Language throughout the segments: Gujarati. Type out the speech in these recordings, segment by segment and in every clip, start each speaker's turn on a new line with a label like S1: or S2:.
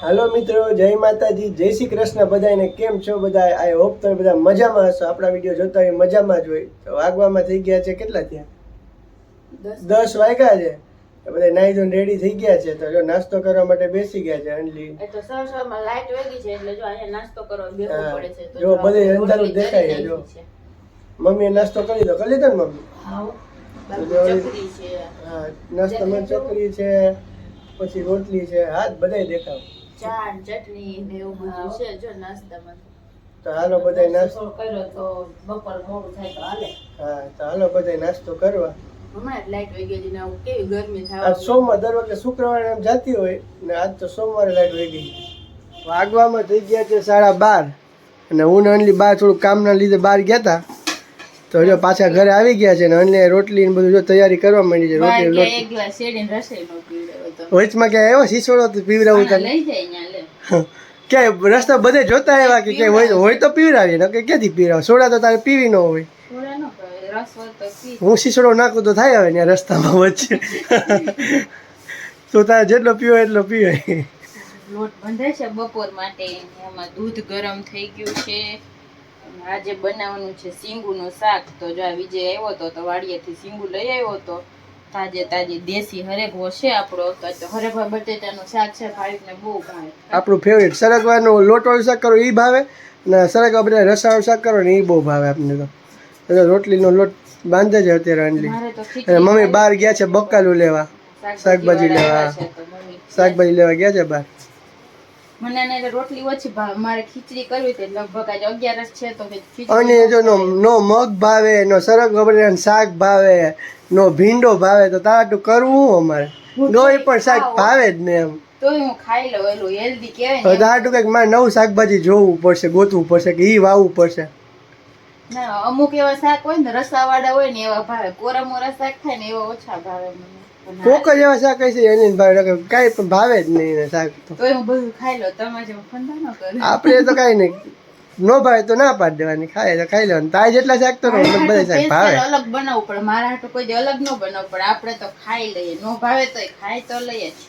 S1: હાલો મિત્રો જય માતાજી જય શ્રી કૃષ્ણ બધાને કેમ છો બધા આઈ હોપ તમે બધા મજામાં હશો. આપણા વીડિયો જોતા હોય મજામાં જ હોય. તો વાગવામાં થઈ ગયા છે કેટલા ત્યાં દસ. વાગ્યા છે. બધા નાઈ ધોઈને રેડી થઈ ગયા છે. તો જો નાસ્તો કરવા માટે બેસી ગયા છે
S2: અનલી તો સર સરમાં લાઈટ વગી છે એટલે જો અહીંયા નાસ્તો કરવા બેસવું
S1: હા.
S2: પડે છે તો
S1: જો બધે અંધારું દેખાય છે, જો. મમ્મીએ નાસ્તો કરી દો. કરી લીધો ને મમ્મી? નાસ્તો
S2: બાકી ચકરી છે.
S1: પછી રોટલી છે. હાથ બધાય દેખાવ
S2: ચા ચટણી ને એવું બધું છે જો નાસ્તામાં.
S1: તો હાલો બધાય નાસ્તો
S2: કર્યો તો બપોર મોડું થાય તો હાલે.
S1: હા તો હાલો બધાય નાસ્તો કરવા.
S2: હમણાં જ લાઈટ વહી ગઈ ને કેવી ગરમી
S1: આજ
S2: થાય
S1: સોમવાર દર વખતે શુક્રવારે એમ જતી હોય ને આજ તો સોમવારે લાઈટ વહી ગઈ. વાગવામાં થઈ ગયા છે સાડા બાર. અને હું ને અનલી બાર થોડું કામના લીધે બહાર ગયા હતા. તો જો પાછા ઘરે આવી ગયા છે ને અને રોટલી ને બધું જો તૈયારી કરવા માંડી છે રોટલી
S2: નો
S1: વચમાં ક્યાં આવ્યો શીશોડો તો પીવડાવું તમે
S2: લઈ જાય અહીંયા
S1: ક્યાંય રસ્તા બધે જોતા આવ્યા કે ક્યાંય હોય હોય તો પીવડાવીએ કે ક્યાંથી પીવડાવે? સોડા તો તારે પીવી ન હોય.
S2: નો
S1: હું શીશોડો નાખું તો થાય હવે ત્યાં રસ્તામાં વચ્ચે. તો તારે જેટલો પીવો એટલો પીવાય.
S2: લોટ બંધાય છે બપોર માટે એમાં દૂધ ગરમ થઈ ગયું છે. આજે બનાવવાનું છે સિંગુનું શાક. તો જો આ વિજય આવ્યો હતો તો વાડીએથી સિંગુ લઈ આવ્યો હતો તાજે તાજે દેશી હરેકવો છે આપણો. તો હરેભા બટેટાનું શાક છે ભાવિકને બહુ ભાવે.
S1: આપણું ફેવરેટ સરગવાનું લોટવાળું શાક કરો એ ભાવે? ને સરગવા બધા રસાવાળું શાક કરો ને એ બહુ ભાવે આપણને તો. રોટલીનો લોટ બાંધે છે અત્યારે આંડલી. અને મમ્મી બહાર ગયા છે બકાલું લેવા. શાકભાજી લેવા. શાકભાજી લેવા ગયા છે બહાર?
S2: મને એને રોટલી ઓછી ભાવે મારે ખીચડી કરવી હતી લગભગ આજે અગિયારસ છે તો
S1: અને જો નો નો મગ ભાવે નો સરગ બટાટાનું શાક ભાવે નો ભીંડો ભાવે તો તારાટું કરવું અમારે? ગોળી પણ શાક ભાવે જ ને એમ.
S2: તોય હું ખાઈ લઉં એલું હેલ્ધી કહેવાય
S1: હવે તારાટું કંઈક મારે નવું શાકભાજી જોવું પડશે ગોતવું પડશે કે ઈ વાવવું પડશે.
S2: ના અમુક એવા શાક હોય ને રસાવાળા હોય ને એવા ભાવે. કોરા મોરા શાક થાય ને એવા ઓછા ભાવે મને.
S1: કોક જ એવા શાક છે એની ભાવે. કે કાંઈ પણ ભાવે જ નહીં શાક તો.
S2: હું બધું ખાઈ લઉં. તમે જેમ ફંદા ન કરો
S1: આપણે તો કાંઈ નહીં. નો ભાવે તો ના પાડી દેવાની. ખાય તો ખાઈ લેવાનું. તાય જેટલા શાક તો બધા શાક ભાવે.
S2: અલગ બનાવવું પડે. મારા હાટું કોઈ અલગ ન બનાવવું પડે. આપણે તો ખાઈ લઈએ. નો ભાવે તો ખાઈ તો લઈએ જ.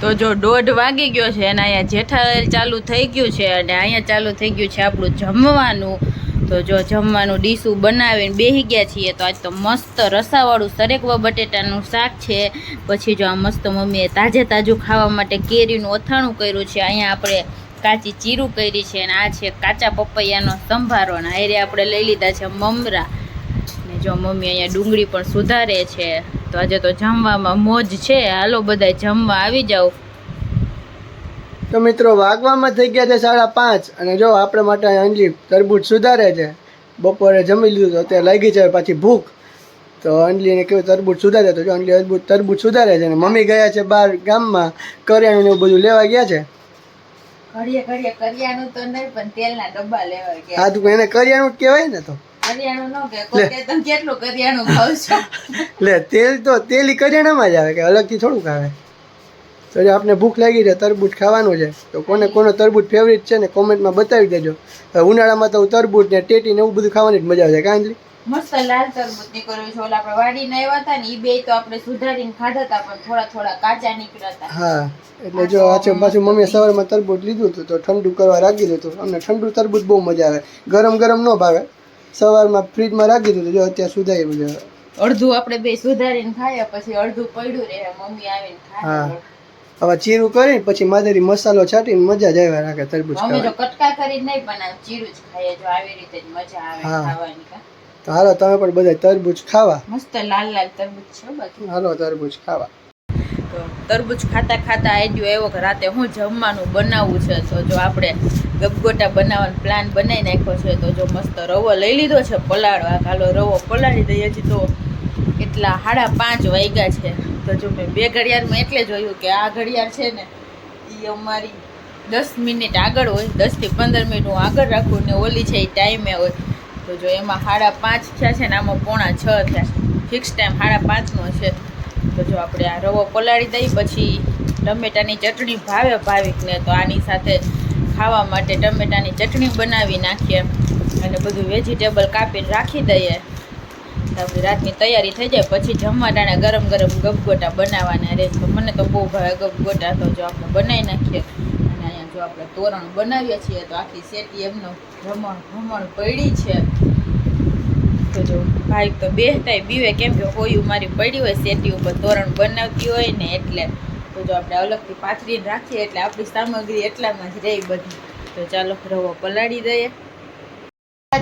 S2: તો જો દોઢ વાગી ગયો છે અને અહીંયા જેઠાલાલ ચાલુ થઈ ગયું છે અને અહીંયા ચાલુ થઈ ગયું છે આપણું જમવાનું. તો જો જમવાનું ડીશું બનાવીને બેસી ગયા છીએ તો આજ તો મસ્ત રસાવાળું સરેકવા બટેટાનું શાક છે. પછી જો આ મસ્ત મમ્મીએ તાજે તાજું ખાવા માટે કેરીનું અથાણું કર્યું છે. અહીંયા આપણે કાચી ચીરું કરી છે અને આ છે કાચા પપૈયાનો સંભારો અને હારે આપણે લઈ લીધા છે મમરા. ને જો મમ્મી અહીંયા ડુંગળી પણ સુધારે છે. તો આજે તો જમવામાં મોજ છે. હાલો બધા જમવા આવી જાઓ.
S1: તો મિત્રો વાગવામાં થઈ ગયા છે સાડા પાંચ અને જો આપણે માટે અંજી તરબૂચ સુધારે છે બપોરે જમી લીધું તો અત્યારે લાગી છે પાછી ભૂખ. તો અંજલીને કેવું તરબૂચ સુધારે. તો જો અંજલી તરબૂચ તરબૂચ સુધારે છે અને મમ્મી ગયા છે બહાર ગામમાં કરિયાણું ને એવું બધું લેવા ગયા છે?
S2: કરિયાણું તો
S1: એને કરિયાણું જ કહેવાય ને તો. લે. તેલ તો તેલ કરિયાણામાં જ આવે કે અલગથી થોડુંક આવે? તો જો આપણે ભૂખ લાગી છે તરબૂચ ખાવાનું છે. તો કોને કોનો તરબૂચ ફેવરિટ છે ને કોમેન્ટમાં બતાવી દેજો. ઉનાળામાં તો તરબૂચ ને ટેટી ને એવું બધું ખાવાની જ મજા આવે કાંજલી
S2: મસ્ત લાલ તરબૂચ નીકળ્યું છે. ઓલા આપણે વાડીને આવ્યા હતા ને એ બે તો આપણે સુધારીને ખાધા હતા પણ થોડા થોડા કાચા નીકળ્યા હતા.
S1: હા એટલે જો આજે પાછું મમ્મીએ સવારમાં તરબૂચ લીધું હતું તો ઠંડુ કરવા રાખી દીધું હતું. અમને ઠંડુ તરબૂચ બહુ મજા આવે. ગરમ ગરમ ન ભાવે. સવારમાં ફ્રીજમાં રાખી દીધું જો અત્યારે સુધારી
S2: અડધું આપણે બે સુધારીને ખાયા પછી અડધું પડ્યું રહે મમ્મી આવીને ખાય
S1: હવે ચીરું કરીને પછી માદેરી મસાલો છાંટીને મજા જ આવ્યા રાખે તરબૂચ
S2: અમે જો કટકા કરી નહીં પણ ચીરું જ ખાઈએ જો આવી રીતે જ મજા આવે ખાવાની કા.
S1: તો હાલો તમે પણ બધા તરબૂચ ખાવા.
S2: મસ્ત લાલ લાલ તરબૂચ છે બાકી.
S1: હાલો તરબૂચ ખાવા.
S2: તો તરબૂચ ખાતા ખાતા આઈડિયો એવો કે રાતે હું જમવાનું બનાવવું છે. તો જો આપણે ગપગોટા બનાવવાનો પ્લાન બનાવી નાખ્યો છે તો જો મસ્ત રવો લઈ લીધો છે પલાળવા હાલો રવો પલાળી દઈએ છીએ તો કેટલા સાડા પાંચ વાગ્યા છે. તો જો મેં બે ઘડિયાળમાં એટલે જોયું કે આ ઘડિયાળ છે ને એ અમારી દસ મિનિટ આગળ હોય દસથી પંદર મિનિટ હું આગળ રાખું ને ઓલી છે એ ટાઈમે હોય. તો જો એમાં સાડા પાંચ થયા છે ને, આમાં પોણા છ થયા. ફિક્સ ટાઈમ સાડા પાંચનો છે. તો જો આપણે આ રવો પલાળી દઈ પછી ટમેટાની ચટણી ભાવે ભાવિકને તો આની સાથે ખાવા માટે ટમેટાની ચટણી બનાવી નાખીએ. અને બધું વેજીટેબલ કાપીને રાખી દઈએ. આપણી રાતની તૈયારી થઈ જાય, પછી જમવા ટાણે ગરમ ગરમ ગપગોટા બનાવવાના રહે. તો મને તો બહુ ભાવે ગપગોટા તો જો આપણે બનાવી નાખીએ, અને અહીંયા જો આપણે તોરણ બનાવીએ છીએ, તો આખી શેટી એમનો ભ્રમણ ભ્રમણ પડી છે. તો જો ભાઈ તો બેહતાય બીવે કેમ કે હોયું મારી પડી હોય શેટી ઉપર તોરણ બનાવતી હોય ને એટલે. તો જો આપણે અલગથી પાથરીને રાખીએ, એટલે આપણી સામગ્રી એટલામાં જ રહી બધી. તો ચાલો રવો પલાળી દઈએ.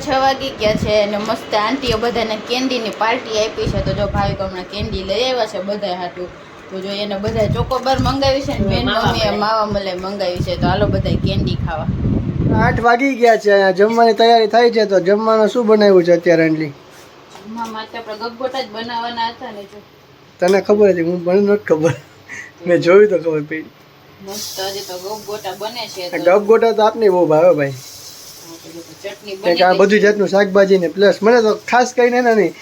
S2: છ વાગી ગયા છે અને મસ્ત આંટીઓ બધાને કેન્ડીની પાર્ટી આપી છે. તો જો ભાવિક હમણાં કેન્ડી લઈ આવ્યા છે બધા હાટું. તો જો એને બધા ચોકોબાર મંગાવી છે ને બેન મમ્મીએ માવા મલાઈ મંગાવી છે. તો હાલો બધા કેન્ડી ખાવા.
S1: આઠ વાગી ગયા છે. અહીંયા જમવાની તૈયારી થાય છે. તો જમવાનું શું બનાવ્યું છે અત્યારે અંજલી
S2: જમવા માટે આપણે ગગગોટા જ બનાવવાના હતા ને જો
S1: તને ખબર હતી? હું મને નથી ખબર. મેં જોયું તો ખબર પડી.
S2: મસ્ત હજી તો ગગગોટા બને છે. તો
S1: ગપ ગોટા તો આપને બહુ ભાવે ભાઈ. આ બધું જાતનું શાકભાજી ને પ્લસ મને તો ખાસ કરીને ને નહીં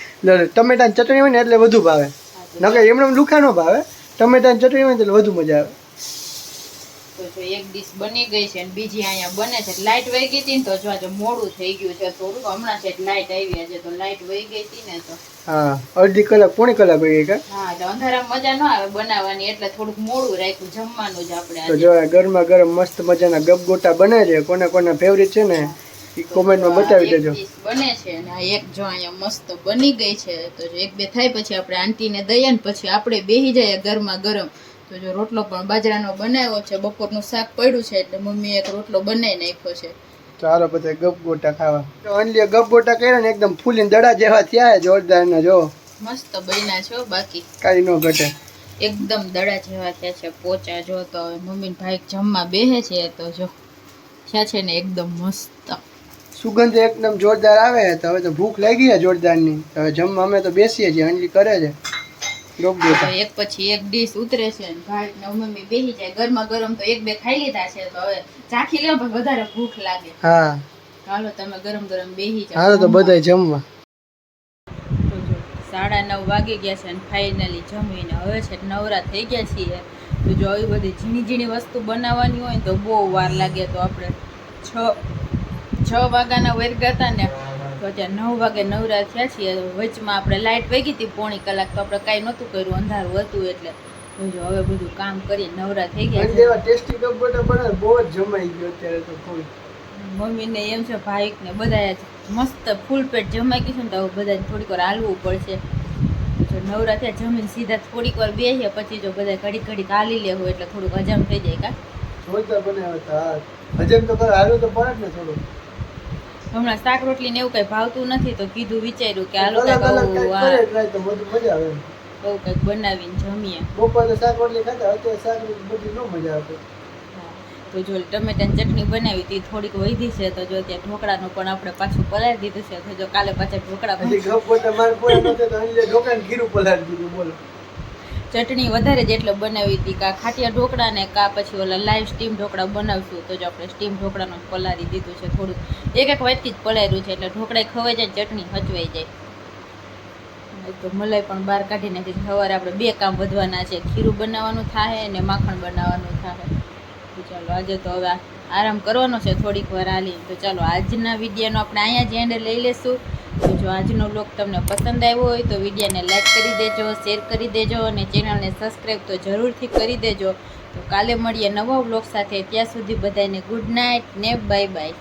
S1: ચટણી હોય ને એટલે વધુ ભાવે. નકર એમને લુખા ન ભાવે. ટમેટાની ચટણી હોય ને એટલે વધુ મજા આવે.
S2: તો જો એક ડીશ બની ગઈ છે અને બીજી અહીંયા બને છે. લાઈટ વહી ગઈ હતી ને તો જો આજે મોડું થઈ ગયું છે થોડુંક. હમણાં છે લાઈટ આવી છે તો લાઈટ વહી ગઈ હતી ને તો.
S1: હા અડધી કલાક પોણી કલાક હોય ગઈ કાં?
S2: હા મજા ન આવે બનાવવાની એટલે થોડુંક મોડું રાખ્યું જમવાનું જ આપણે
S1: તો જો ગરમા ગરમ મસ્ત મજાના ગપગોટા બને છે. કોને કોને ફેવરિટ છે ને એ કોમેન્ટમાં બતાવી દેજો.
S2: બને છે અને આ એક જો અહીંયા મસ્ત બની ગઈ છે તો જો એક બે થાય પછી આપણે આંટીને દઈએ ને પછી આપણે બેહી જાય ગરમા ગરમ. તો જો રોટલો પણ બાજરાનો બનાવ્યો છે બપોરનું શાક પડ્યું છે એટલે મમ્મીએ એક રોટલો બનાવી નાખ્યો છે.
S1: ચાલો પછી ગપ ગોટા ખાવા. તો અનલીએ ગપ ગોટા કર્યા ને એકદમ ફૂલીને દડા જેવા થયા જોરદાર ને જો.
S2: મસ્ત બન્યા છો બાકી.
S1: કાંઈ નો ઘટે.
S2: એકદમ દડા જેવા થયા છે પોચા જો તો મમ્મી ભાઈ જમવા બેહે છે તો જો. થયા છે ને એકદમ મસ્ત.
S1: સુગંધ એકદમ જોરદાર આવે છે. તો હવે તો ભૂખ લાગી છે જોરદારની. હવે જમવા અમે તો બેસીએ છીએ. અંજલી કરે છે.
S2: એક પછી એક ડીશ ઉતરે છે ભાઈ ને મમ્મી બેહી જાય. ગરમા ગરમ તો એક બે ખાઈ લીધા છે. તો હવે ચાખી લ્યો પણ વધારે ભૂખ લાગે.
S1: હા.
S2: હાલો તમે ગરમ ગરમ બેહી જાઓ.
S1: હાલો તો બધાય જમવા.
S2: સાડા નવ વાગી ગયા છે અને ફાઇનલી જમીને હવે છે નવરા થઈ ગયા છીએ. તો જો આવી બધી ઝીણી ઝીણી વસ્તુ બનાવવાની હોય તો બહુ વાર લાગે. તો આપણે છ છ વાગ્યાના વર્ગ હતા ને તો અત્યારે નવ વાગે નવરા થયા છીએ. વચમાં આપણે લાઇટ વહી હતી પોણી કલાક તો આપણે કાંઈ નહોતું કર્યું અંધારું હતું એટલે. જો હવે બધું કામ કરી નવરા થઈ ગયા છે.
S1: ટેસ્ટી ગપ પણ બહુ જ જમાઈ ગયો અત્યારે તો ફૂલ
S2: મમ્મીને એમ છે ભાઈ ને બધા મસ્ત ફૂલ પેટ જમાઈ ગયું છે ને તો બધાને થોડીક વાર હાલવું પડશે. જો નવરા થયા જમીન સીધા થોડીક વાર બેસીએ પછી જો બધા ઘડી ઘડી હાલી લેવું એટલે થોડુંક હજમ થઈ જાય કા.
S1: જોઈતા બને હવે હજમ તો કરે હારું તો પડે ને થોડું
S2: હમણાં શાક રોટલી ને એવું કઈ ભાવતું નથી તો કીધું વિચાર્યું કે આલો
S1: અલગ
S2: આવું બહુ કંઈક બનાવીને જમીએ.
S1: બપોર તો શાક રોટલી ખાતા અત્યારે શાક રોટલી ન મજા આવતી
S2: તો જો ટમેટાની ચટણી બનાવી હતી થોડીક વધી છે તો જો ત્યાં ઢોકળાનું પણ આપણે પાછું પલાળી દીધું છે તો જો કાલે પાછા ઢોકળા
S1: પછી ગપ મારે પૂરા ઢોકળાને ખીરું પલાળી દીધું બોલો.
S2: ચટણી વધારે જેટલો બનાવી હતી કા ખાટિયા ઢોકળા ને કા પછી ઓલા લાઈવ સ્ટીમ ઢોકળા બનાવશું, તો જો આપણે સ્ટીમ ઢોકળાનું પલારી દીધું છે થોડું. એક એક વાટકી જ પલાર્યું છે, એટલે ઢોકળા ખવાઈ જાય ચટણી હચવાઈ જાય. તો મલાઈ પણ બહાર કાઢી નાખી સવારે આપણે બે કામ વધવાના છે, ખીરું બનાવવાનું થાય અને માખણ બનાવવાનું થાય ચાલો, આજે તો હવે આરામ કરવાનો છે, થોડીક વાર હાલી તો ચાલો, આજના વિડીયોનો આપણે અહીંયા જ એન્ડ લઈ લેશું. તો જો આજનો બ્લોગ તમને પસંદ આવ્યો હોય તો વિડીયોને લાઇક કરી દેજો શેર કરી દેજો અને ચેનલને સબસ્ક્રાઈબ તો જરૂરથી કરી દેજો. તો કાલે મળીએ નવા બ્લોગ સાથે. ત્યાં સુધી બધાને ગુડ નાઇટ ને બાય બાય